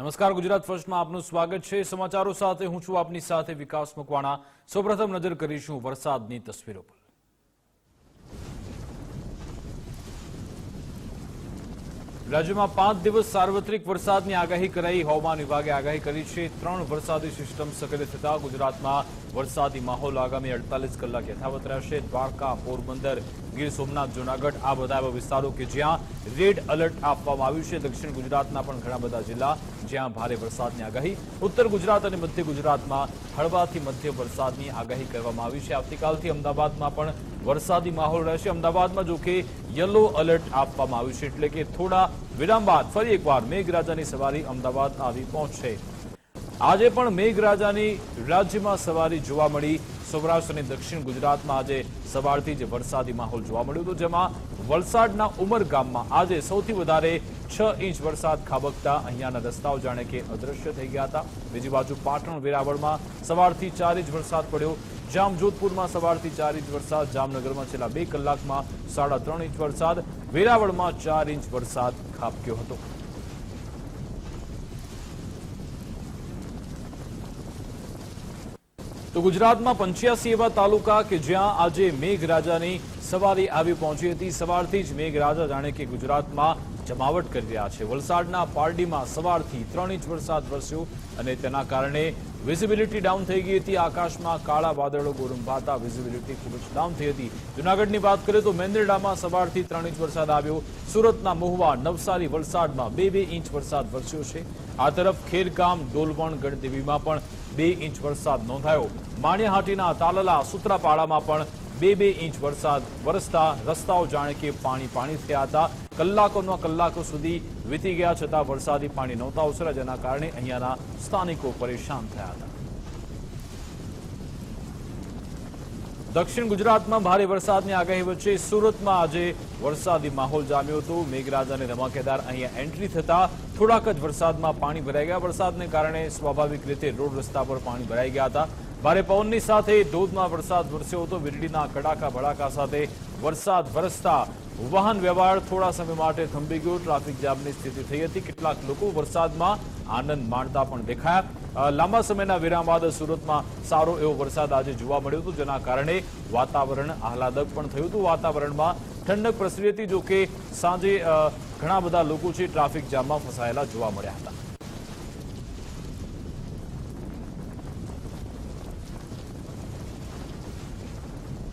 નમસ્કાર, ગુજરાત ફર્સ્ટમાં આપનું સ્વાગત છે. સમાચારો સાથે હું છું આપની સાથે વિકાસ મકવાણા. સૌપ્રથમ નજર કરીશું વરસાદની તસવીરો પર. રાજ્યમાં પાંચ દિવસ સાર્વત્રિક વરસાદની આગાહી કરાઈ. હવામાન વિભાગે આગાહી કરી છે. ત્રણ વરસાદી સિસ્ટમ સક્રિય થતા ગુજરાતમાં વરસાદી માહોલ આગામી અડતાલીસ કલાક યથાવત રહેશે. દ્વારકા, પોરબંદર, ગીર સોમનાથ, જૂનાગઢ આ બધા એવા વિસ્તારો કે જ્યાં રેડ એલર્ટ આપવામાં આવ્યું છે. દક્ષિણ ગુજરાતના પણ ઘણા બધા જિલ્લા જ્યાં ભારે વરસાદની આગાહી. ઉત્તર ગુજરાત અને મધ્ય ગુજરાતમાં હળવાથી મધ્ય વરસાદની આગાહી કરવામાં આવી છે. આવતીકાલથી અમદાવાદમાં પણ વરસાદી માહોલ રહેશે. અમદાવાદમાં જો કે યલો એલર્ટ આપવામાં આવ્યું છે. એટલે કે થોડા વિરામ બાદ ફરી એકવાર મેઘરાજાની સવારી અમદાવાદ આવી પહોંચશે. આજે પણ મેઘરાજાની રાજ્યમાં સવારી જોવા મળી. સૌરાષ્ટ્ર અને દક્ષિણ ગુજરાતમાં આજે સવારથી જ વરસાદી માહોલ જોવા મળ્યો હતો, જેમાં વલસાડના ઉમર ગામમાં આજે સૌથી વધારે છ ઇંચ વરસાદ ખાબકતા. અહીંયાના રસ્તાઓ જાણે કે અદ્રશ્ય થઈ ગયા હતા. બીજી બાજુ પાટણ વેરાવળમાં સવારથી ચાર ઇંચ વરસાદ પડ્યો. જામજોધપુરમાં સવારથી ચાર ઇંચ વરસાદ. જામનગરમાં છેલ્લા બે કલાકમાં સાડા ત્રણ ઇંચ વરસાદ. વેરાવળમાં ચાર ઇંચ વરસાદ ખાબક્યો હતો. તો ગુજરાતમાં પંચ્યાસી એવા તાલુકા કે જ્યાં આજે મેઘરાજાની સવારી આવી પહોંચી હતી. સવારથી જ મેઘરાજા જાણે કે ગુજરાતમાં જમાવટ કરી રહ્યા છે. વલસાડના પારડીમાં સવારથી ત્રણ ઇંચ વરસાદ વરસ્યો અને તેના કારણે વિઝિબિલિટી ડાઉન થઈ ગઈ હતી. આકાશમાં કાળા વાદળો ગોરંભાતા વિઝિબિલિટી ખૂબ જ ડાઉન થઈ હતી. જુનાગઢની વાત કરીએ તો મેંદરડામાં સવારથી ત્રણ ઇંચ વરસાદ આવ્યો. સુરતના મહુવા, નવસારી, વલસાડમાં બે બે ઇંચ વરસાદ વરસ્યો છે. આ તરફ ખેરગામ, ડોલવણ, ગણદેવીમાં પણ બે ઇંચ વરસાદ નોંધાયો. માણિયાહાટીના તાલલા સુત્રાપાડામાં પણ બે બે ઇંચ વરસાદ વરસતા રસ્તાઓ જાણે કે પાણી પાણી થયા હતા. કલાકોના કલાકો સુધી વીતી ગયા છતાં વરસાદી પાણી નહોતા ઓસર્યા જેના કારણે અહીંયાના સ્થાનિકો પરેશાન થયા હતા. દક્ષિણ ગુજરાતમાં ભારે વરસાદની આગાહી વચ્ચે સુરતમાં આજે વરસાદી માહોલ જામ્યો હતો. મેઘરાજાને ધમાકેદાર અહીંયા એન્ટ્રી થતા થોડાક જ વરસાદમાં પાણી ભરાઈ ગયા. વરસાદને કારણે સ્વાભાવિક રીતે રોડ રસ્તા પર પાણી ભરાઈ ગયા હતા. ભારે પવનની સાથે ધોધમાં વરસાદ વરસ્યો હતો. વીજળીના કડાકા ભડાકા સાથે વરસાદ વરસતા વાહન વ્યવહાર થોડા સમય માટે થંભી ગયો. ટ્રાફિક જામની સ્થિતિ થઈ હતી. કેટલાક લોકો વરસાદમાં આનંદ માણતા પણ દેખાયા. લાંબા સમયના વિરામ બાદ સુરતમાં સારો એવો વરસાદ આજે જોવા મળ્યો હતો, જેના કારણે વાતાવરણ આહલાદક પણ થયું હતું. વાતાવરણમાં ઠંડક પ્રસરી હતી જોકે સાંજે ઘણા બધા લોકો છે ટ્રાફિક જામમાં ફસાયેલા જોવા મળ્યા હતા.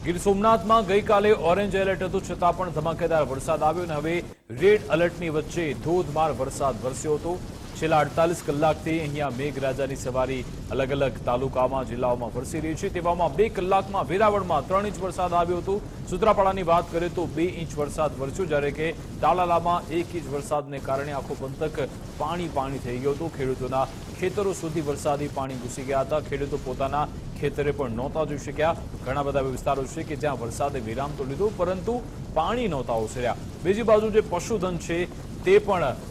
ગીર સોમનાથમાં ગઈકાલે ઓરેન્જ એલર્ટ હતું, છતાં પણ ધમાકેદાર વરસાદ આવ્યો અને હવે રેડ એલર્ટની વચ્ચે ધોધમાર વરસાદ વરસ્યો હતો. છેલ્લા અડતાલીસ કલાકથી અહીંયા મેઘરાજાની સવારી અલગ અલગ તાલુકામાં, જિલ્લાઓમાં વરસી રહી છે. તેવામાં બે કલાકમાં વેરાવળમાં ત્રણ ઇંચ વરસાદ આવ્યો હતો. સુત્રાપાડાની વાત કરીએ તો બે ઇંચ વરસાદ વરસ્યો, જ્યારે કે તાલાલામાં એક ઇંચ વરસાદને કારણે આખો પંથક પાણી પાણી થઈ ગયો હતો. ખેડૂતોના ખેતરો સુધી વરસાદી પાણી ઘૂસી ગયા હતા. ખેડૂતો પોતાના ખેતરે પણ નહોતા જોઈ શક્યા. ઘણા બધા વિસ્તારો છે કે જ્યાં વરસાદે વિરામ તો લીધો, પરંતુ પાણી નહોતા ઓસર્યા. બીજી બાજુ જે પશુધન છે, તે પણ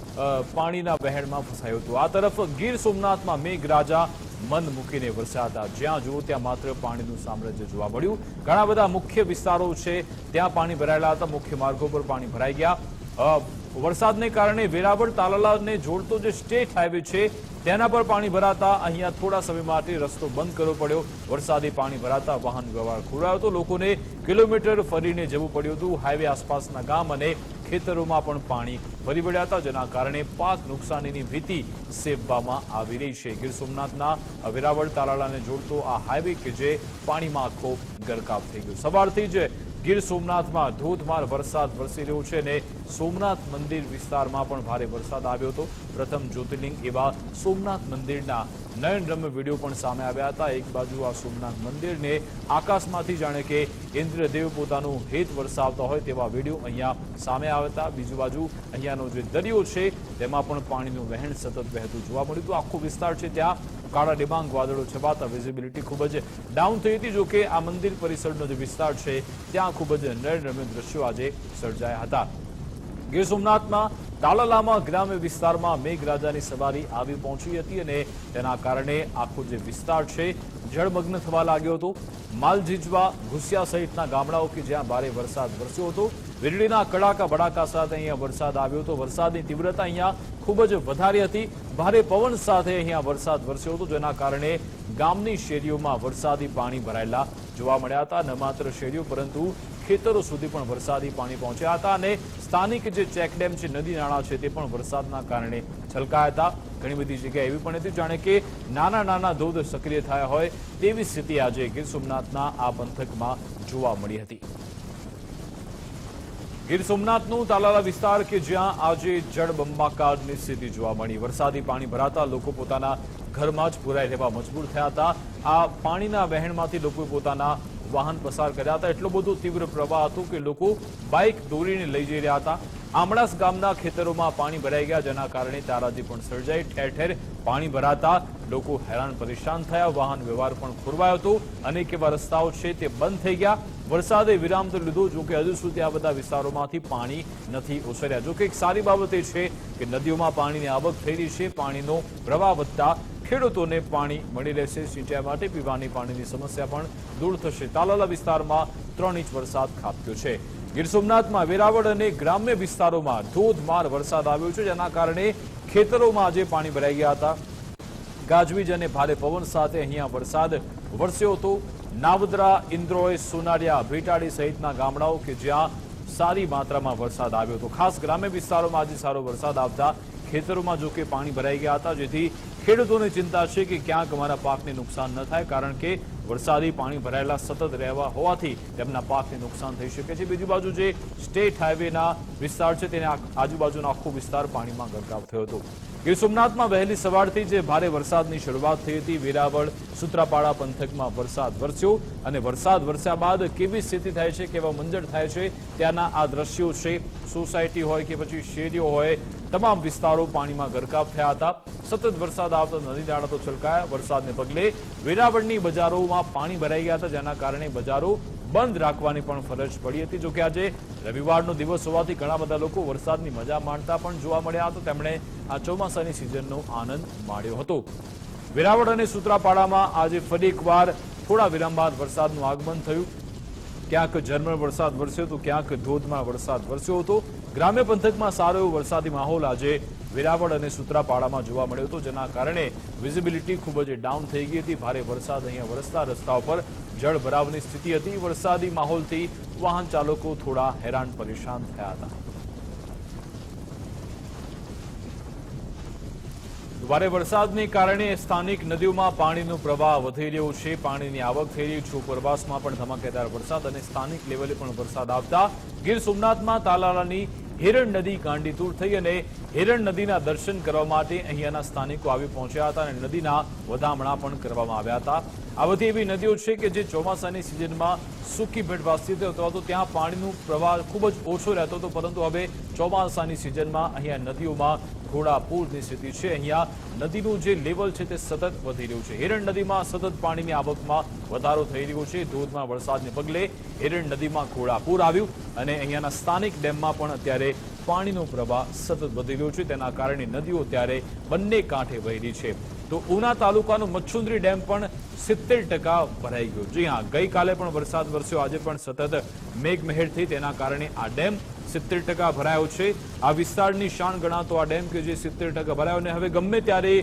પાણીના વહેણમાં ફસાયું હતું. આ તરફ ગીર સોમનાથમાં મેઘરાજા મન મૂકીને વરસ્યા હતા. જ્યાં જુઓ ત્યાં માત્ર પાણીનું સામ્રાજ્ય જોવા મળ્યું. ઘણા બધા મુખ્ય વિસ્તારો છે, ત્યાં પાણી ભરાયેલા હતા. મુખ્ય માર્ગો પર પાણી ભરાઈ ગયા. વરસાદને કારણે વેરાવળ તાલાલાને જોડતો જે સ્ટેટ હાઈવે છે, તેના પર પાણી ભરાતા અહીંયા થોડા સમય માટે રસ્તો બંધ કરવો પડ્યો. વરસાદી પાણી ભરાતા વાહન વ્યવહાર ખોરાયો હતો. લોકોને કિલોમીટર ફરીને જવું પડ્યું હતું. હાઈવે આસપાસના ગામ અને ખેતરોમાં પણ પાણી ભરી વળ્યા હતા જેના કારણે પાક નુકસાનીની ભીતિ સેવવામાં આવી રહી છે. ગીર સોમનાથના વેરાવળ તાલાળાને જોડતો આ હાઈવે કે જે પાણીમાં આખો ગરકાવ થઈ ગયો. સવારથી જ ગીર સોમનાથમાં ધોધમાર વરસાદ વરસી રહ્યો છે અને સોમનાથ મંદિર વિસ્તારમાં પણ ભારે વરસાદ આવ્યો હતો. પ્રથમ જ્યોતિર્લિંગ એવા સોમનાથ મંદિરના નયનરમ્ય વીડિયો પણ સામે આવ્યા હતા. એક બાજુ આ સોમનાથ મંદિરને આકાશમાંથી જાણે કે ઇન્દ્રદેવ પોતાનું હેત વરસાવતા હોય તેવા વીડિયો અહીંયા સામે આવ્યા હતા. બીજી બાજુ અહીંયાનો જે દરિયો છે, તેમાં પણ પાણીનું વહેણ સતત વહેતું જોવા મળ્યું હતું. આખો વિસ્તાર છે ત્યાં કાળા ડિબાંગ વાદળો છવાતા વિઝિબિલિટી ખૂબ જ ડાઉન થઈ હતી. જોકે આ મંદિર પરિસરનો જે વિસ્તાર છે, ત્યાં ખૂબ જ નયનરમ્ય દ્રશ્યો આજે સર્જાયા હતા. ગીર સોમનાથમાં તાલાલામાં ગ્રામ્ય વિસ્તારમાં મેઘરાજાની સવારી આવી પહોંચી હતી અને તેના કારણે આખો જે વિસ્તાર છે, જળમગ્ન થવા લાગ્યો હતો. માલજીજવા, ઘુસિયા સહિતના ગામડાઓ કે જ્યાં ભારે વરસાદ વરસ્યો હતો વીજળીના કડાકા ભડાકા સાથે અહીંયા વરસાદ આવ્યો હતો. વરસાદની તીવ્રતા અહીંયા ખૂબ જ વધારી હતી. ભારે પવન સાથે અહીંયા વરસાદ વરસ્યો હતો, જેના કારણે ગામની શેરીઓમાં વરસાદી પાણી ભરાયેલા જોવા મળ્યા હતા. ન માત્ર શેરીઓ, પરંતુ ખેતરો સુધી પણ વરસાદી પાણી પહોંચ્યા હતા અને સ્થાનિક જે ચેકડેમ છે, નદી નાળા છે, તે પણ વરસાદના કારણે છલકાયા હતા. ઘણી બધી જગ્યાએ એવી પણ હતી. જાણે કે નાના નાના ધોધ સક્રિય થયા હોય તેવી સ્થિતિ આજે ગીર સોમનાથના આ પંથકમાં જોવા મળી હતી. ગીર સોમનાથનું તાલાલા વિસ્તાર કે જ્યાં આજે જળબંબાકારની સ્થિતિ જોવા મળી. વરસાદી પાણી ભરાતા લોકો પોતાના ઘરમાં જ પુરાઈ રહેવા મજબૂર થયા હતા. આ પાણીના વહેણમાંથી લોકોએ પોતાના વાહન પસાર કર્યા હતા. એટલો બધો તીવ્ર પ્રવાહ હતો કે લોકો બાઇક દોરીને લઈ જઈ રહ્યા હતા. આમળાસ ગામના ખેતરોમાં પાણી ભરાઈ ગયા, જેના કારણે તારાજી પણ સર્જાઈ. ઠેર ઠેર પાણી ભરાતા લોકો હેરાન પરેશાન થયા. વાહન વ્યવહાર પણ ખોરવાયો હતો. અનેક એવા રસ્તાઓ છે તે બંધ થઈ ગયા. વરસાદે વિરામ તો લીધો, જોકે હજુ સુધી આ બધા વિસ્તારોમાંથી પાણી નથી ઓસર્યા. જોકે એક સારી બાબત એ છે કે નદીઓમાં પાણીની આવક થઈ રહી છે, પાણીનો પ્રવાહ વધતા ખેડૂતોને પાણી મળી રહેશે, સિંચાઈ માટે પીવાની પાણીની સમસ્યા પણ દૂર થશે. તાલાલા વિસ્તારમાં ત્રણ ઇંચ વરસાદ ખાબક્યો છે. ગીર સોમનાથમાં વેરાવળ અને ગ્રામ્ય વિસ્તારોમાં ધોધમાર વરસાદ આવ્યો છે, જેના કારણે ખેતરોમાં આજે પાણી ભરાઈ ગયા હતા. ગાજવીજ અને ભારે પવન સાથે અહીંયા વરસાદ વરસ્યો હતો. નાવદરા ઇન્દ્રોય સોનારિયા, ભેટાડી સહિતના ગામડાઓ કે જ્યાં સારી માત્રામાં વરસાદ આવ્યો હતો. ખાસ ગ્રામ્ય વિસ્તારોમાં આજે સારો વરસાદ આવતા ખેતરોમાં જોકે પાણી ભરાઈ ગયા હતા, જેથી ખેડૂતોને ચિંતા છે કે ક્યાંક અમારા પાકને નુકસાન ન થાય, કારણ કે વરસાદી પાણી ભરાયેલા સતત રહેવા હોવાથી તેમના પાકને નુકસાન થઈ શકે છે. બીજી બાજુ જે સ્ટેટ હાઈવેના વિસ્તાર છે, તેને આજુબાજુનો આખો વિસ્તાર પાણીમાં ગરકાવ થયો હતો. ગીર સોમનાથમાં વહેલી સવારથી જે ભારે વરસાદની શરૂઆત થઈ હતી, વેરાવળ, સુત્રાપાડા પંથકમાં વરસાદ વરસ્યો અને વરસાદ વરસ્યા બાદ કેવી સ્થિતિ થાય છે, કેવા મંજર થાય છે, ત્યાંના આ દ્રશ્યો છે. સોસાયટી હોય કે પછી શેરીઓ હોય તમામ વિસ્તારો પાણીમાં ગરકાવ થયા હતા. સતત વરસાદ આવતા નદી નાળા તો છલકાયા. વરસાદને પગલે વેરાવળની બજારોમાં પાણી ભરાઈ ગયા હતા, જેના કારણે બજારો બંધ રાખવાની પણ ફરજ પડી હતી. જોકે આજે રવિવારનો દિવસ હોવાથી ઘણા બધા લોકો વરસાદની મજા માણતા પણ જોવા મળ્યા હતા. તેમણે આ ચોમાસાની સિઝનનો આનંદ માણ્યો હતો. વેરાવળ અને સુત્રાપાડામાં આજે ફરી એકવાર થોડા વિરામ બાદ વરસાદનું આગમન થયું. ક્યાંક ઝરમર વરસાદ વરસ્યો તો ક્યાંક ધોધમાં વરસાદ વરસ્યો હતો. ગ્રામ્ય પંથકમાં સારો એવો વરસાદી માહોલ આજે વેરાવળ અને સુત્રાપાડામાં જોવા મળ્યો હતો, જેના કારણે વિઝિબિલિટી ખૂબ જ ડાઉન થઈ ગઈ હતી. ભારે વરસાદ અહીંયા વરસતા રસ્તા ઉપર જળ ભરાવની સ્થિતિ હતી. વરસાદી માહોલથી વાહન ચાલકો થોડા હેરાન પરેશાન થયા હતા. ભારે વરસાદને કારણે સ્થાનિક નદીઓમાં પાણીનો પ્રવાહ વધી રહ્યો છે. પાણીની આવક થઈ રહી છે. ઉપરવાસમાં પણ ધમાકેદાર વરસાદ અને સ્થાનિક લેવલે પણ વરસાદ આવતા ગીર સોમનાથમાં તાલાલાની હિરણ નદી ગાંડીતુર થઈ અને હિરણ નદીના દર્શન કરવા માટે અહીંયાના સ્થાનિકો આવી પહોંચ્યા હતા અને નદીના વધામણા પણ કરવામાં આવ્યા હતા. આ બધી એવી નદીઓ છે કે જે ચોમાસાની સિઝનમાં સૂકી ભેટવા સ્થિત અથવા તો ત્યાં પાણીનો પ્રવાહ ખૂબ જ ઓછો રહેતો હતો. પરંતુ હવે ચોમાસાની સિઝનમાં અહીંયા નદીઓમાં ઘોડા પૂરની સ્થિતિ છે. અહીંયા નદીનું જે લેવલ છે તે સતત વધી રહ્યું છે. હિરણ નદીમાં સતત પાણીની આવકમાં વધારો થઈ રહ્યો છે. ધોધમાં વરસાદને પગલે હિરણ નદીમાં ઘોડા પૂર આવ્યું અને અહીંયાના સ્થાનિક ડેમમાં પણ અત્યારે પાણીનો પ્રવાહ સતત વધી રહ્યો છે. તેના કારણે નદીઓ ત્યારે બંને કાંઠે વહી રહી છે. તો ઉના તાલુકાનું મચ્છુંદરી ડેમ પણ સિત્તેર ટકા ભરાઈ ગયો. જી હા, ગઈકાલે પણ વરસાદ વરસ્યો. આજે પણ સતત મેઘમહેર થઈ તેના કારણે આ ડેમ સિત્તેર ટકા ભરાયો છે. આ વિસ્તારની શાન ગણાતો આ ડેમ કે જે સિત્તેર ટકા ભરાયો અને હવે ગમે ત્યારે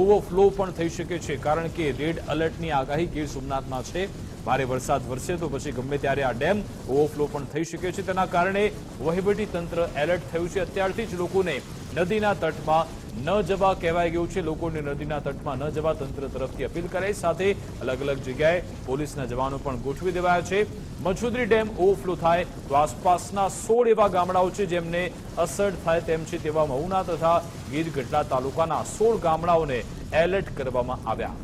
ઓવરફ્લો પણ થઈ શકે છે. કારણ કે રેડ અલર્ટની આગાહી ગીર સોમનાથમાં છે. ભારે વરસાદ વરસે તો પછી ગમે ત્યારે આ ડેમ ઓવરફ્લો પણ થઈ શકે છે. તેના કારણે વહીવટી તંત્ર એલર્ટ થયું છે. અત્યારથી જ લોકોને નદીના તટમાં ન જવા કહેવાઈ ગયું છે. લોકોને નદીના તટમાં ન જવા તંત્ર તરફથી અપીલ કરાઈ સાથે અલગ અલગ જગ્યાએ પોલીસના જવાનો પણ ગોઠવી દેવાયા છે. મછુદરી ડેમ ઓવરફ્લો થાય તો આસપાસના સોળ એવા ગામડાઓ છે જેમને અસર થાય તેમ છે તેવા મહુના તથા ગીર ગઢડા તાલુકાના સોળ ગામડાઓને એલર્ટ કરવામાં આવ્યા.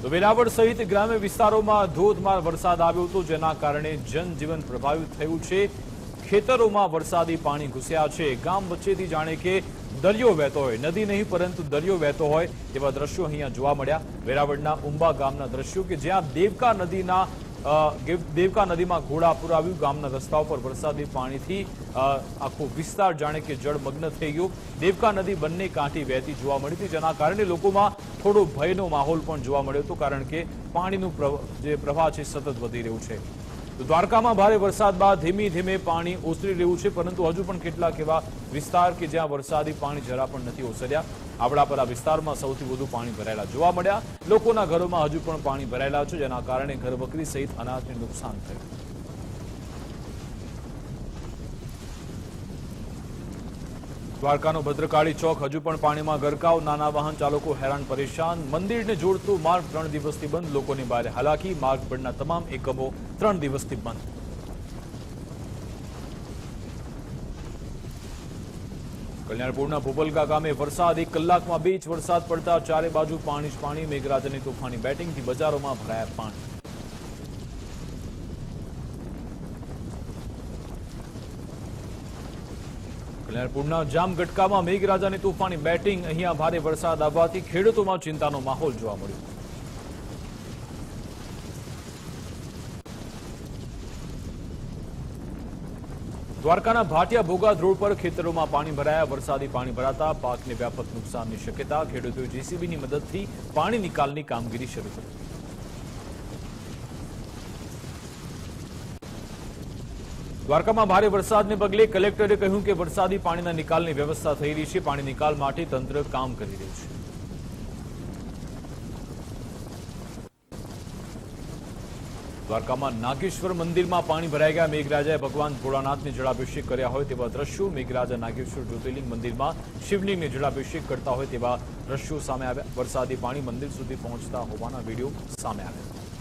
તો વેરાવળ સહિત ગ્રામ્ય વિસ્તારોમાં ધોધમાર વરસાદ આવ્યો હતો, જેના કારણે જનજીવન પ્રભાવિત થયું છે. ખેતરોમાં વરસાદી પાણી ઘૂસ્યા છે. ગામ વચ્ચેથી જાણે કે દરિયો વહેતો હોય. નદી નહીં, પરંતુ દરિયો વહેતો હોય તેવા દ્રશ્યો અહીંયા જોવા મળ્યા. વેરાવળના ઉંબા ગામના દ્રશ્યો કે જ્યાં દેવકા નદીના દેવકા નદીમાં ઘોડાપુર આવ્યું ગામના રસ્તાઓ પર વરસાદી પાણીથી આખો વિસ્તાર જાણે કે જળમગ્ન થઈ ગયો. દેવકા નદી બંને કાંઠી વહેતી જોવા મળી હતી, જેના કારણે લોકોમાં થોડો ભયનો માહોલ પણ જોવા મળ્યો હતો, કારણ કે પાણીનું જે પ્રવાહ છે, સતત વધી રહ્યું છે. દ્વારકામાં ભારે વરસાદ બાદ ધીમે ધીમે પાણી ઓસરી રહ્યું છે, પરંતુ હજુ પણ કેટલાક એવા વિસ્તાર કે જ્યાં વરસાદી પાણી જરા પણ નથી ઓસર્યા. આ વિસ્તારમાં સૌથી વધુ પાણી ભરાયેલા જોવા મળ્યા. લોકોના ઘરોમાં હજુ પણ પાણી ભરાયેલા છે, જેના કારણે ઘરવકરી સહિત અનાજને નુકસાન થયું. દ્વારકાનો ભદ્રકાળી ચોક હજુ પણ પાણીમાં ગરકાવ. નાના વાહન ચાલકો હેરાન પરેશાન. મંદિરને જોડતું માર્ગ ત્રણ દિવસથી બંધ. લોકોની ભારે હાલાકી. માર્ગ પરના તમામ એકમો ત્રણ દિવસથી બંધ. કલ્યાણપુરના ભોપલકા ગામે વરસાદ. એક કલાકમાં બે ઇંચ વરસાદ પડતા ચારે બાજુ પાણી જ પાણી. મેઘરાજાની તોફાની બેટિંગથી બજારોમાં ભરાયા પાણી. કલ્યાણપુરના જામગટકામાં મેઘરાજાની તોફાની બેટિંગ, અહીંયા ભારે વરસાદ આવવાથી ખેડૂતોમાં ચિંતાનો માહોલ જોવા મળ્યો. દ્વારકાના ભાટિયા ભોગાદ રોડ પર ખેતરોમાં પાણી ભરાયા. વરસાદી પાણી ભરાતા પાકને વ્યાપક નુકસાનની શક્યતા. ખેડૂતોએ જેસીબીની મદદથી પાણી નિકાલની કામગીરી શરૂ કરી. દ્વારકામાં ભારે વરસાદને પગલે કલેક્ટરે કહ્યું કે વરસાદી પાણીના નિકાલની વ્યવસ્થા થઈ રહી છે. પાણી નિકાલ માટે તંત્ર કામ કરી રહ્યું છે. દ્વારકામાં નાગેશ્વર મંદિરમાં પાણી ભરાઈ ગયા. મેઘરાજાએ ભગવાન ભોળાનાથને જળાભિષેક કર્યા હોય તેવા દ્રશ્યો મેઘરાજા નાગેશ્વર જ્યોતિર્લિંગ મંદિરમાં શિવલિંગને જળાભિષેક કરતા હોય તેવા દ્રશ્યો સામે આવ્યા. વરસાદી પાણી મંદિર સુધી પહોંચતા હોવાના વીડિયો સામે આવ્યા.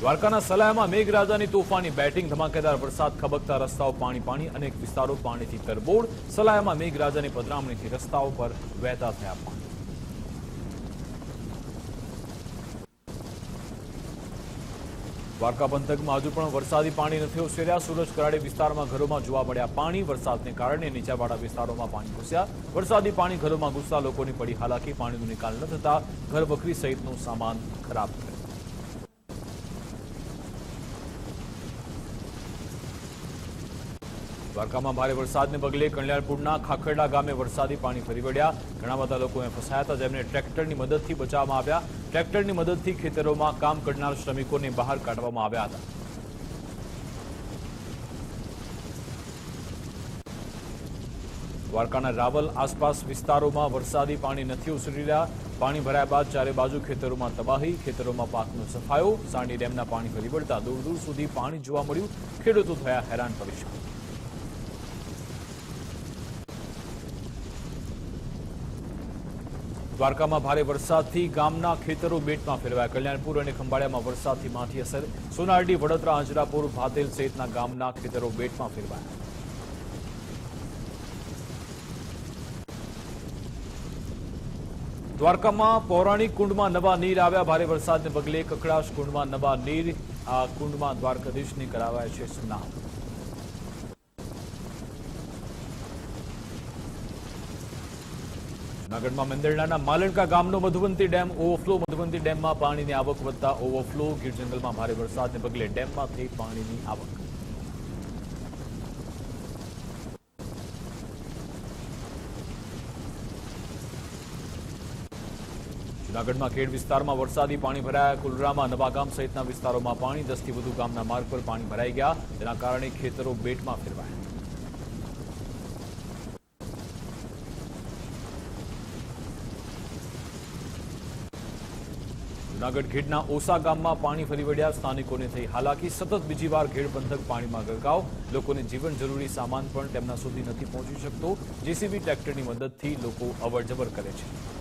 દ્વારકાના સલાયામાં મેઘરાજાની તોફાની બેટિંગ, ધમાકેદાર વરસાદ, ખબકતા રસ્તાઓ પાણી પાણી અનેક વિસ્તારો પાણીથી તરબોળ. સલાયામાં મેઘરાજાની પધરામણીથી રસ્તાઓ પર વહેતા થયા પાણી. દ્વારકા પંથકમાં હજુ પણ વરસાદી પાણી નથી ઓસર્યા. સુરજ કરાડી વિસ્તારમાં ઘરોમાં જોવા મળ્યા પાણી. વરસાદને કારણે નીચાવાળા વિસ્તારોમાં પાણી ઘૂસ્યા. વરસાદી પાણી ઘરોમાં ઘૂસતા લોકોની પડી હાલાકી. પાણીનો નિકાલ ન થતા ઘર વખરી સહિતનો સામાન ખરાબ થયો. દ્વારકામાં ભારે વરસાદને પગલે કલ્યાણપુરના ખાખરડા ગામે વરસાદી પાણી ફરી વળ્યા. ઘણા બધા લોકો ફસાયા હતા, જેમને ટ્રેક્ટરની મદદથી બચાવવામાં આવ્યા. ટ્રેક્ટરની મદદથી ખેતરોમાં કામ કરનાર શ્રમિકોને બહાર કાઢવામાં આવ્યા હતા. દ્વારકાના રાવલ આસપાસ વિસ્તારોમાં વરસાદી પાણી નથી ઉસરી રહ્યા. પાણી ભરાયા બાદ ચારે બાજુ ખેતરોમાં તબાહી, ખેતરોમાં પાકનો સફાયો. સાંડી ડેમના પાણી ફરી વળતા દૂર દૂર સુધી પાણી જોવા મળ્યું. ખેડૂતો થયા હેરાન પરેશાન. દ્વારકામાં ભારે વરસાદથી ગામના ખેતરો બેટમાં ફેરવાયા. કલ્યાણપુર અને ખંભાળિયામાં વરસાદથી માઠી અસર. સોનારડી, વડોદરા, આંજરાપુર, ભાતેલ સહિતના ગામના ખેતરો બેટમાં ફેરવાયા. દ્વારકામાં પૌરાણિક કુંડમાં નવા નીર આવ્યા. ભારે વરસાદને પગલે કકડાશ કુંડમાં નવા નીર, આ કુંડમાં દ્વારકાધીશની કરાવાય છે સ્નાન જૂનાગઢમાં મેંદરડાના માલણકા ગામનો મધુવંતી ડેમ, ઓવરફ્લો, મધુવંતી ડેમમાં પાણીની આવક વધતા ઓવરફ્લો, ગીર જંગલમાં ભારે વરસાદને પગલે ડેમમાંથી પાણીની આવક. જૂનાગઢમાં ખેડ વિસ્તારમાં વરસાદી પાણી ભરાયા. કુલરામાં નવાગામ સહિતના વિસ્તારોમાં પાણી, દસથી વધુ ગામના માર્ગ પર પાણી ભરાઈ ગયા. તેના કારણે ખેતરો બેટમાં ફેરવાયા. જૂનાગઢ ઘેડના ઓસા ગામમાં પાણી ફરી વળ્યા. સ્થાનિકોને થઈ હાલાકી. સતત બીજી વાર ઘેડ પંથક પાણીમાં ગરકાવ. લોકોને જીવન જરૂરી સામાન પણ તેમના સુધી નથી પહોંચી શકતો. જેસીબી ટ્રેક્ટરની મદદથી લોકો અવરજવર કરે છે.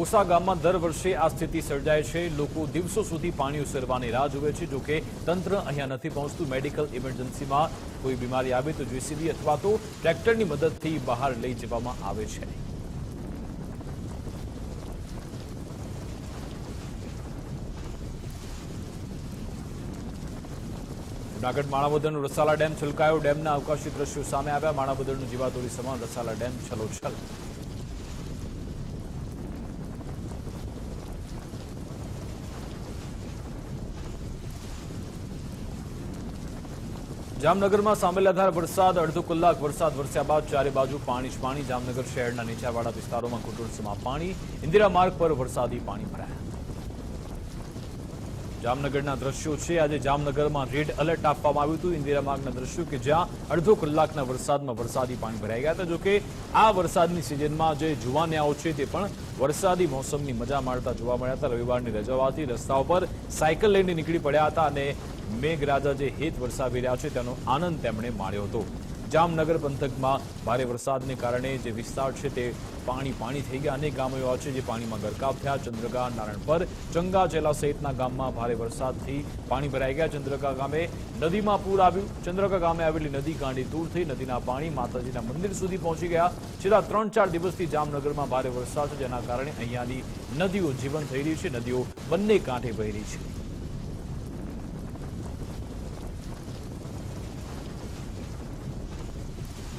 ઓસા ગામમાં દર વર્ષે આ સ્થિતિ સર્જાય છે. લોકો દિવસો સુધી પાણી ઉસરવાની રાહ જુએ છે. જોકે તંત્ર અહીંયા નથી પહોંચતું. મેડિકલ ઇમરજન્સીમાં કોઈ બીમારી આવે તો જેસીબી અથવા તો ટ્રેક્ટરની મદદથી બહાર લઈ જવામાં આવે છે. જૂનાગઢ માણાવદરનો રસાલા ડેમ છલકાયો. ડેમના અવકાશી દ્રશ્યો સામે આવ્યા. માણાવદરનું જીવાદોરી સમાન રસાલા ડેમ છલોછલ. જામનગરમાં સાંબેલાધાર વરસાદ, અડધો કલાક વરસાદ વરસ્યા બાદ ચારે બાજુ પાણી જ પાણી. જામનગર શહેરના નીચાવાળા વિસ્તારોમાં ઘૂંટણસમાં પાણી ઇન્દિરા માર્ગ પર વરસાદી પાણી ભરાયા. જામનગરના દ્રશ્યો છે. આજે જામનગરમાં રેડ એલર્ટ આપવામાં આવ્યું હતું. ઇન્દિરા માર્ગના દ્રશ્યો કે જ્યાં અડધો કલાકના વરસાદમાં વરસાદી પાણી ભરાઈ ગયા હતા. જોકે આ વરસાદની સિઝનમાં જે જુવાનિયાઓ છે તે પણ વરસાદી મોસમની મજા માણતા જોવા મળ્યા હતા. રવિવારની રજા હોવાથી રસ્તાઓ પર સાયકલ લઈને નીકળી પડ્યા હતા અને મેઘરાજા જે હેત વરસાવી રહ્યા છે તેનો આનંદ તેમણે માણ્યો હતો. જામનગર પંથકમાં ભારે વરસાદને કારણે જે વિસ્તાર છે તે પાણી પાણી થઈ ગયા. અનેક ગામો એવા છે જે પાણીમાં ગરકાવ થયા. ચંદ્રગા, નારણપર, ચંગા ચેલા સહિતના ગામમાં ભારે વરસાદથી પાણી ભરાઈ ગયા. ચંદ્રગા ગામે નદીમાં પૂર આવ્યું. ચંદ્રગા ગામે આવેલી નદી કાંડી દૂર થઈ નદીના પાણી માતાજીના મંદિર સુધી પહોંચી ગયા. છેલ્લા ત્રણ ચાર દિવસથી જામનગરમાં ભારે વરસાદ છે. જેના કારણે અહીંયાની નદીઓ જીવન થઈ રહી છે. નદીઓ બંને કાંઠે વહી રહી છે.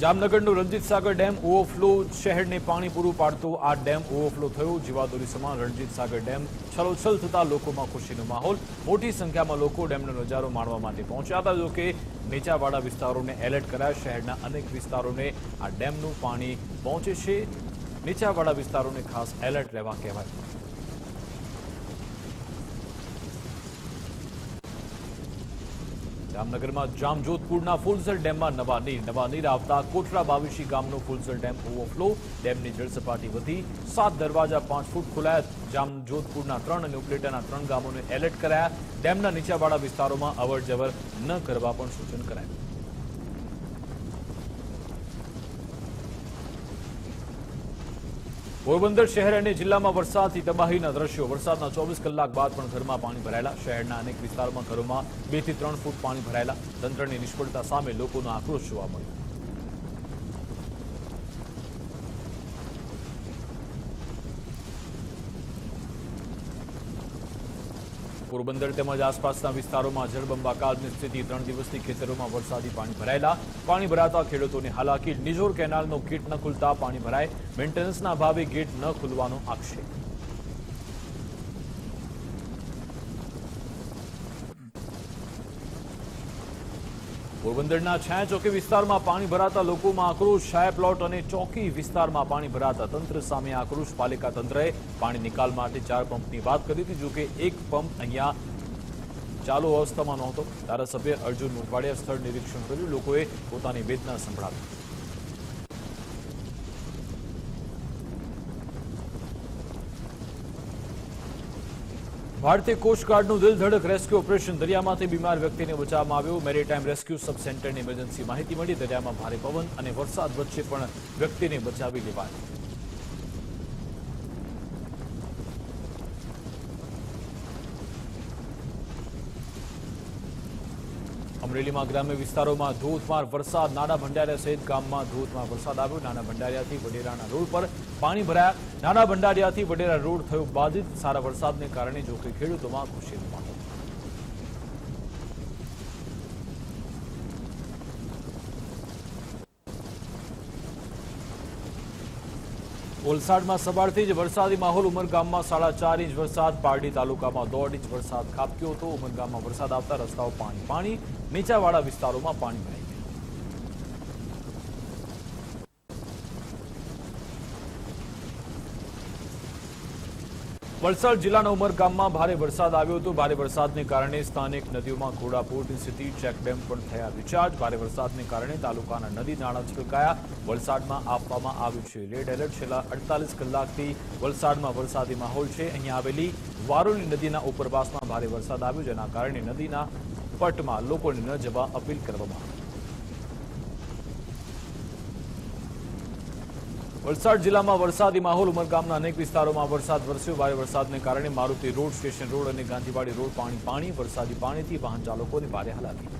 જામનગરનો રણજીત સાગર ડેમ ઓવરફ્લો શહેરને પાણી પૂરું પાડતો આ ડેમ ઓવરફ્લો થયો. જીવાદોરી સમાન રણજીત સાગર ડેમ છલોછલ થતા લોકોમાં ખુશીનો માહોલ. મોટી સંખ્યામાં લોકો ડેમનો નજારો માણવા માટે પહોંચ્યા હતા. જોકે નીચાવાળા વિસ્તારોને એલર્ટ કરાયા. શહેરના અનેક વિસ્તારોને આ ડેમનું પાણી પહોંચે છે. નીચાવાળા વિસ્તારોને ખાસ એલર્ટ રહેવા કહેવાય. જામનગરમાં જામજોધપુરના ફુલસર ડેમમાં નવા નીર નવા નીર આવતા કોટરા બાવીશી ગામનો ફુલસર ડેમ ઓવરફ્લો ડેમની જળસપાટી વધી, સાત દરવાજા પાંચ ફૂટ ખોલાયા. જામજોધપુરના ત્રણ અને ઉપલેટાના ત્રણ ગામોને એલર્ટ કરાયા. ડેમના નીચાવાળા વિસ્તારોમાં અવરજવર ન કરવા પણ સૂચન કરાયું. પોરબંદર શહેર અને જિલ્લામાં વરસાદથી તબાહીના દ્રશ્યો. વરસાદના ચોવીસ કલાક બાદ પણ ઘરમાં પાણી ભરાયેલા. શહેરના અનેક વિસ્તારોમાં ઘરોમાં બેથી ત્રણ ફૂટ પાણી ભરાયેલા. તંત્રની નિષ્ફળતા સામે લોકોનો આક્રોશ જોવા મળ્યો. પોરબંદર તેમજ આસપાસના વિસ્તારોમાં જળબંબાકારની સ્થિતિ ત્રણ દિવસથી ખેતરોમાં વરસાદી પાણી ભરાયેલા. પાણી ભરાતા ખેડૂતોની હાલાકી. નિજોર કેનાલનો ગેટ ન ખુલતા પાણી ભરાય. મેન્ટેનન્સના અભાવે ગેટ ન ખુલવાનો આક્ષેપ. પોરબંદરના છાયા ચોકી વિસ્તારમાં પાણી ભરાતા લોકોમાં આક્રોશ, છાયા પ્લોટ અને ચોકી વિસ્તારમાં પાણી ભરાતા તંત્ર સામે આક્રોશ. પાલિકા તંત્રએ પાણી નિકાલ માટે ચાર પંપની વાત કરી હતી, જોકે એક પંપ અહીંયા ચાલુ અવસ્થામાં નહોતો. ધારાસભ્ય અર્જુન મોઢવાડિયા સ્થળ નિરીક્ષણ કર્યું. લોકોએ પોતાની વેદના સંભળાવી. ભારતીય કોસ્ટગાર્ડનું દિલધડક રેસ્ક્યુ ઓપરેશન દરિયામાંથી બીમાર વ્યક્તિને બચાવવામાં આવ્યો. મેરીટાઈમ રેસ્ક્યુ સબ સેન્ટરની ઇમરજન્સી માહિતી મળી. દરિયામાં ભારે પવન અને વરસાદ વચ્ચે પણ વ્યક્તિને બચાવી લેવાય. અમરેલીમાં ગ્રામ્ય વિસ્તારોમાં ધોધમાર વરસાદ. નાના ભંડારિયા સહિત ગામમાં ધોધમાર વરસાદ આવ્યો. નાના ભંડારિયાથી વડેરાના રોડ પર પાણી ભરાયા. નાના ભંડારિયાથી વડેરા રોડ થયો બાધિત. સારા વરસાદને કારણે જોકે ખેડૂતોમાં ખુશીનો માહોલ વલસાડમાં સવારથી જ વરસાદી માહોલ. ઉમરગામમાં સાડા ચાર ઇંચ વરસાદ. પારડી તાલુકામાં દોઢ ઇંચ વરસાદ ખાબક્યો હતો. ઉમરગામમાં વરસાદ આવતા રસ્તાઓ પાણી પાણી. નીચાવાળા વિસ્તારોમાં પાણી ભરાઈ ગયા વલસાડ જિલ્લાના ઉમરગામમાં ભારે વરસાદ આવ્યો હતો. ભારે વરસાદને કારણે સ્થાનિક નદીઓમાં ઘોડાપૂરની સ્થિતિ ચેકડેમ પણ થયા રિચાર્જ ભારે વરસાદને કારણે તાલુકાના નદી નાળા છલકાયા. વલસાડમાં આપવામાં આવ્યું છે રેડ એલર્ટ. છેલ્લા અડતાલીસ કલાકથી વલસાડમાં વરસાદી માહોલ છે. અહીંયા આવેલી વારોલી નદીના ઉપરવાસમાં ભારે વરસાદ આવ્યો, જેના કારણે નદીના પટમાં લોકોને ન જવા અપીલ કરવામાં આવી. વલસાડ જિલ્લામાં વરસાદી માહોલ, ઉમરગામના અનેક વિસ્તારોમાં વરસાદ વરસ્યો. ભારે વરસાદને કારણે મારુતિ રોડ, સ્ટેશન રોડ અને ગાંધીવાડી રોડ પાણી પાણી, વરસાદી પાણીથી વાહન ચાલકોને ભારે હાલાકી.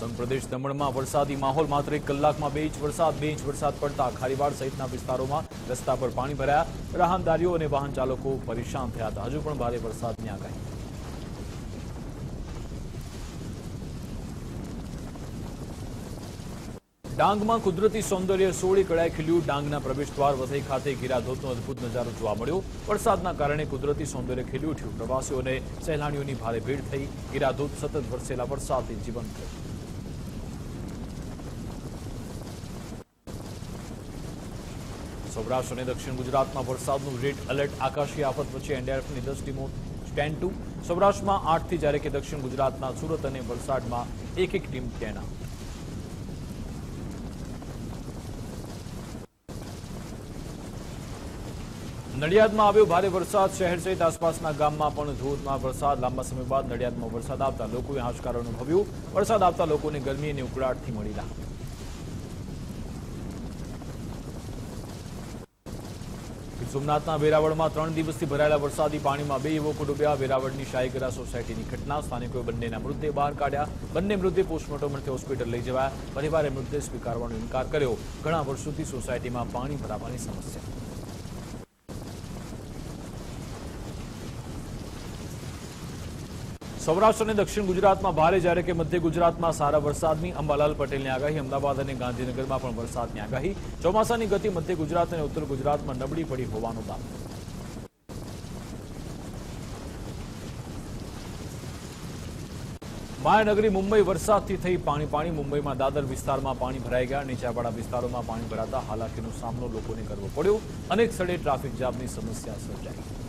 સંપ્રદેશ દમણમાં વરસાદી માહોલ, માત્ર એક કલાકમાં બે ઇંચ વરસાદ, બે ઇંચ વરસાદ પડતા ખારીવાડ સહિતના વિસ્તારોમાં રસ્તા પર પાણી ભરાયા. રાહદારીઓ અને વાહન ચાલકો પરેશાન થયા હતા. હજુ પણ ભારે વરસાદની આગાહી. ડાંગમાં કુદરતી સૌંદર્ય સોળી કળાએ ખીલ્યું ડાંગના પ્રવેશદ્વાર વસઈ ખાતે ગિરાધોધનો અદભુત નજારો જોવા મળ્યો. વરસાદના કારણે કુદરતી સૌંદર્ય ખીલ્યું ઉઠ્યું. પ્રવાસીઓને સહેલાણીઓની ભારે ભીડ થઈ. ગિરાધોધ સતત વરસેલા વરસાદથી થયું સૌરાષ્ટ્ર અને દક્ષિણ ગુજરાતમાં વરસાદનું રેડ એલર્ટ આકાશી આફત વચ્ચે એનડીઆરએફની દસ ટીમો સ્ટેન્ડ ટુ. સૌરાષ્ટ્રમાં આઠથી જ્યારે કે દક્ષિણ ગુજરાતના સુરત અને વલસાડમાં એક એક ટીમ તૈનાત નડિયાદમાં આવ્યો ભારે વરસાદ. શહેર સહિત આસપાસના ગામમાં પણ ધોધમાર વરસાદ. લાંબા સમય બાદ નડિયાદમાં વરસાદ આવતા લોકોએ હાશકાર અનુભવ્યું. વરસાદ આવતા લોકોને ગરમી અને ઉકળાટથી મળી ગીર સોમનાથના વેરાવળમાં ત્રણ દિવસથી ભરાયેલા વરસાદી પાણીમાં બે યુવકો ડૂબ્યા. વેરાવળની શાહીગરા સોસાયટીની ઘટના. સ્થાનિકોએ બંનેના મૃતદેહ બહાર કાઢ્યા. બંને મૃતદેહ પોસ્ટમોર્ટમ હોસ્પિટલ લઈ જવાયા. પરિવારે મૃતદેહ સ્વીકારવાનો ઇનકાર કર્યો. ઘણા વર્ષોથી સોસાયટીમાં પાણી ભરાવાની સમસ્યા. સૌરાષ્ટ્ર અને દક્ષિણ ગુજરાતમાં ભારે જ્યારે કે મધ્ય ગુજરાતમાં સારા વરસાદની અંબાલાલ પટેલની આગાહી, અમદાવાદ અને ગાંધીનગરમાં પણ વરસાદની આગાહી. ચોમાસાની ગતિ મધ્ય ગુજરાત અને ઉત્તર ગુજરાતમાં નબળી પડી હોવાનું દાવો માયાનગરી મુંબઈ વરસાદથી થઈ પાણી પાણી. મુંબઈમાં દાદર વિસ્તારમાં પાણી ભરાઈ ગયા. નીચાણવાળા વિસ્તારોમાં પાણી ભરાતા હાલાકીનો સામનો લોકોને કરવો પડ્યો. અનેક સ્થળે ટ્રાફિક જામની સમસ્યા સર્જાઈ.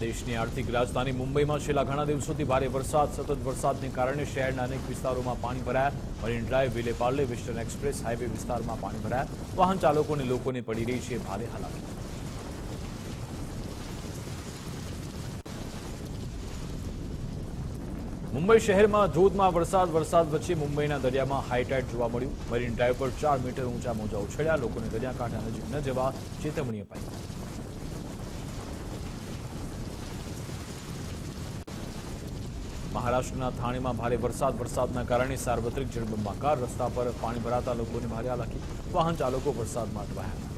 દેશની આર્થિક રાજધાની મુંબઈમાં છેલ્લા ઘણા દિવસોથી ભારે વરસાદ, સતત વરસાદને કારણે શહેરના અનેક વિસ્તારોમાં પાણી ભરાયા. Marine drive Vile Parle western express highway વિસ્તારમાં પાણી ભરાયા. વાહન ચાલકો અને લોકોને પડી રહી છે ભારે હાલાકી. મુંબઈ શહેરમાં ધોધમાં વરસાદ વરસાદ વચ્ચે મુંબઈના દરિયામાં હાઈટાઈડ જોવા મળ્યું. મરીન ડ્રાઈવ પર ચાર મીટર ઊંચા મોજા ઉછળ્યા. લોકોને દરિયાકાંઠા નજીક ન જવા ચેતવણી અપાઈ. મહારાષ્ટ્રના થાણેમાં ભારે વરસાદ. વરસાદના કારણે સાર્વત્રિક જળબંબાકાર રસ્તા પર પાણી ભરાતા લોકોને ભારે હાલાકી. વાહન ચાલકો વરસાદમાં અટવાયા.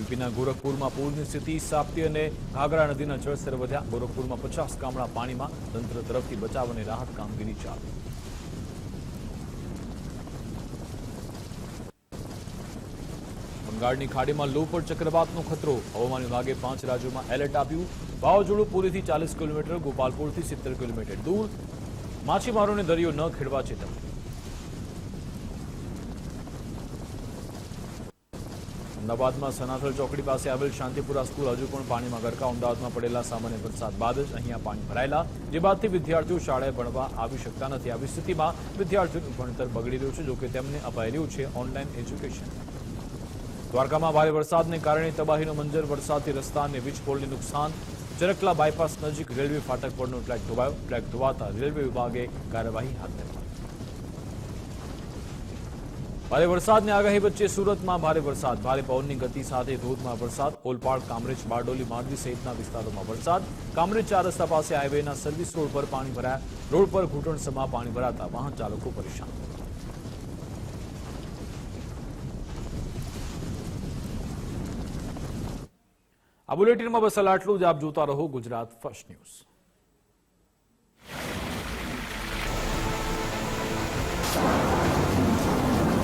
યુપીના ગોરખપુરમાં પૂરની સ્થિતિ સાપ્તી અને ઘાઘરા નદીના જળસ્તર વધ્યા. ગોરખપુરમાં પચાસ ગામડા પાણીમાં તંત્ર તરફથી બચાવ અને રાહત કામગીરી ચાલુ. બંગાળની ખાડીમાં લો પર ચક્રવાતનો ખતરો. હવામાન વિભાગે પાંચ રાજ્યોમાં એલર્ટ આપ્યું. વાવાઝોડું પૂરીથી ચાલીસ કિલોમીટર, ગોપાલપુરથી સિત્તેર કિલોમીટર દૂર. માછીમારોને દરિયો ન ખેડવા ચેતવણી. અમદાવાદમાં સનાથલ ચોકડી પાસે આવેલ શાંતિપુરા સ્કૂલ હજુ પણ પાણીમાં ગરકા. અમદાવાદમાં પડેલા સામાન્ય વરસાદ બાદ જ અહીંયા પાણી ભરાયેલા. જે બાદથી વિદ્યાર્થીઓ શાળાએ ભણવા આવી શકતા નથી. આવી સ્થિતિમાં વિદ્યાર્થીઓનું ભણતર બગડી રહ્યું છે, જોકે તેમને અપાઈ રહ્યું છે ઓનલાઈન એજ્યુકેશન. દ્વારકામાં ભારે વરસાદને કારણે તબાહીનો મંજર, વરસાદથી રસ્તા અને વીજ નુકસાન, ચરકલા બાયપાસ નજીક રેલવે ફાટક પરનો ટ્રેક ધોવાયો ટ્રેક ધોવાતા રેલવે વિભાગે કાર્યવાહી હાથ ધરી. ભારે વરસાદની આગાહી વચ્ચે સુરતમાં ભારે વરસાદ. ભારે પવનની ગતિ સાથે ધોધમાં વરસાદ. ઓલપાડ, કામરેજ, બારડોલી, માંડવી સહિતના વિસ્તારોમાં વરસાદ. કામરેજ ચાર રસ્તા પાસે હાઈવેના સર્વિસ રોડ પર પાણી ભરાયા. રોડ પર ઘૂંટણસમાં પાણી ભરાતા વાહન ચાલકો પરેશાન. આ બુલેટિનમાં બસ આટલું જ. આપ જોતા રહો ગુજરાત ફર્સ્ટ ન્યૂઝ.